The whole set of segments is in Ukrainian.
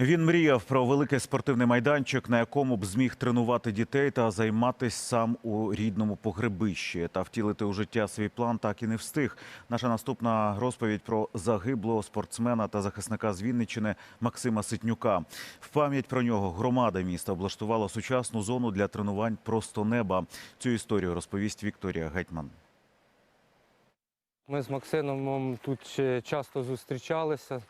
Він мріяв про великий спортивний майданчик, на якому б зміг тренувати дітей та займатися сам у рідному погребищі. Та втілити у життя свій план так і не встиг. Наша наступна розповідь про загиблого спортсмена та захисника з Вінниччини Максима Ситнюка. В пам'ять про нього громада міста облаштувала сучасну зону для тренувань просто неба. Цю історію розповість Вікторія Гетьман. Ми з Максимом тут часто зустрічалися.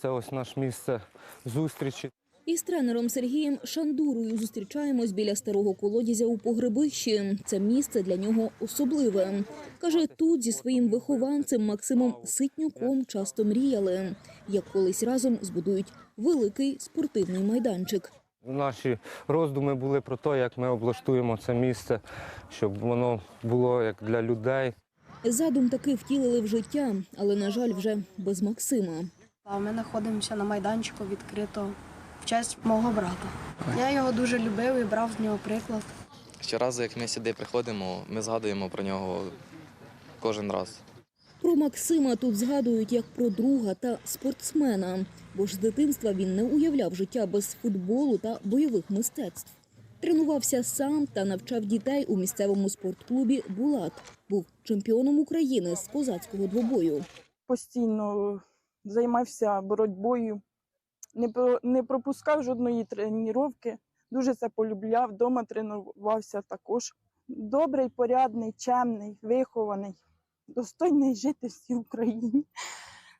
Це ось наше місце зустрічі. Із тренером Сергієм Шандурою зустрічаємось біля старого колодязя у погребищі. Це місце для нього особливе. Каже, тут зі своїм вихованцем Максимом Ситнюком часто мріяли, як колись разом збудують великий спортивний майданчик. Наші роздуми були про те, як ми облаштуємо це місце, щоб воно було як для людей. Задум таки втілили в життя, але на жаль, вже без Максима. А Ми знаходимося на майданчику відкрито в честь мого брата. Я його дуже любив і брав з нього приклад. Щоразу, як ми сюди приходимо, ми згадуємо про нього кожен раз. Про Максима тут згадують як про друга та спортсмена, бо ж з дитинства він не уявляв життя без футболу та бойових мистецтв. Тренувався сам та навчав дітей у місцевому спортклубі Булат. Був чемпіоном України з козацького двобою. постійно займався боротьбою, не, про- не пропускав жодної тренування, дуже це полюбляв, вдома тренувався також. Добрий, порядний, чемний, вихований, достойний жити всій Україні.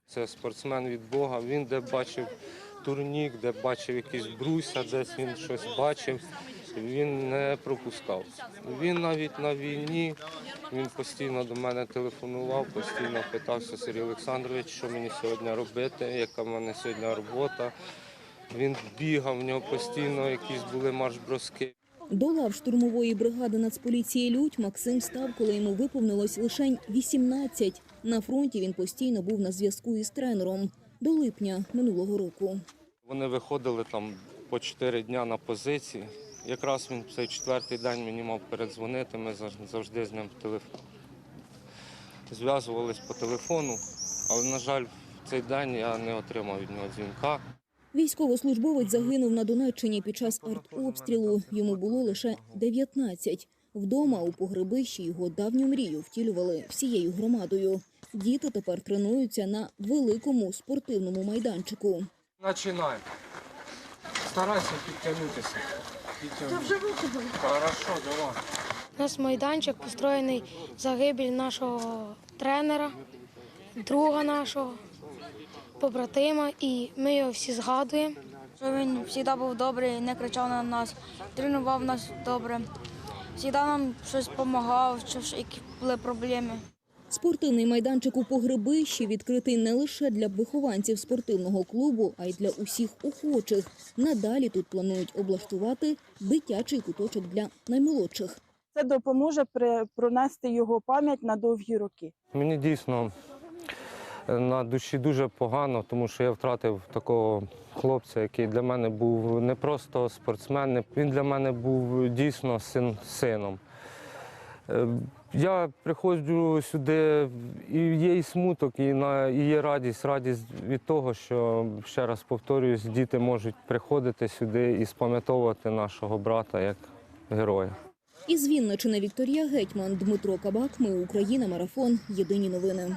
Це спортсмен від Бога. Він де бачив турнік, де бачив якийсь бруся, десь він щось бачив. Він не пропускав. Він навіть на війні він постійно до мене телефонував, постійно питався Сергій Олександрович, що мені сьогодні робити, яка в мене сьогодні робота. Він бігав, в нього постійно якісь були марш-броски. До лав штурмової бригади Нацполіції Людь Максим став, коли йому виповнилось лише 18. На фронті він постійно був на зв'язку із тренером до липня минулого року. Вони виходили там по 4 дня на позиції. Якраз він цей четвертий день мені мав передзвонити, ми зав- завжди з ним телефон. Зв'язувались по телефону, але, на жаль, в цей день я не отримав від нього дзвінка. Військовослужбовець загинув на Донеччині під час артобстрілу. Йому було лише 19. Вдома у погребищі його давню мрію втілювали всією громадою. Діти тепер тренуються на великому спортивному майданчику. Починаємо. Старайся підтягнутися. Та вже Хорошо, давай. У нас майданчик построєний загибель нашого тренера, друга нашого, побратима, і ми його всі згадуємо. Що він завжди був добрий, не кричав на нас, тренував нас добре. Завжди нам щось допомагав, що які були проблеми. Спортивний майданчик у погребищі відкритий не лише для вихованців спортивного клубу, а й для усіх охочих. Надалі тут планують облаштувати дитячий куточок для наймолодших. Це допоможе пронести його пам'ять на довгі роки. Мені дійсно е, на душі дуже погано, тому що я втратив такого хлопця, який для мене був не просто спортсмен, він для мене був дійсно син, сином. Я приходжу сюди, і є і смуток, і, на, і є радість, радість від того, що, ще раз повторююсь, діти можуть приходити сюди і спам'ятовувати нашого брата як героя. Із Вінничини Вікторія Гетьман, Дмитро Кабак. Ми Україна. Марафон. Єдині новини.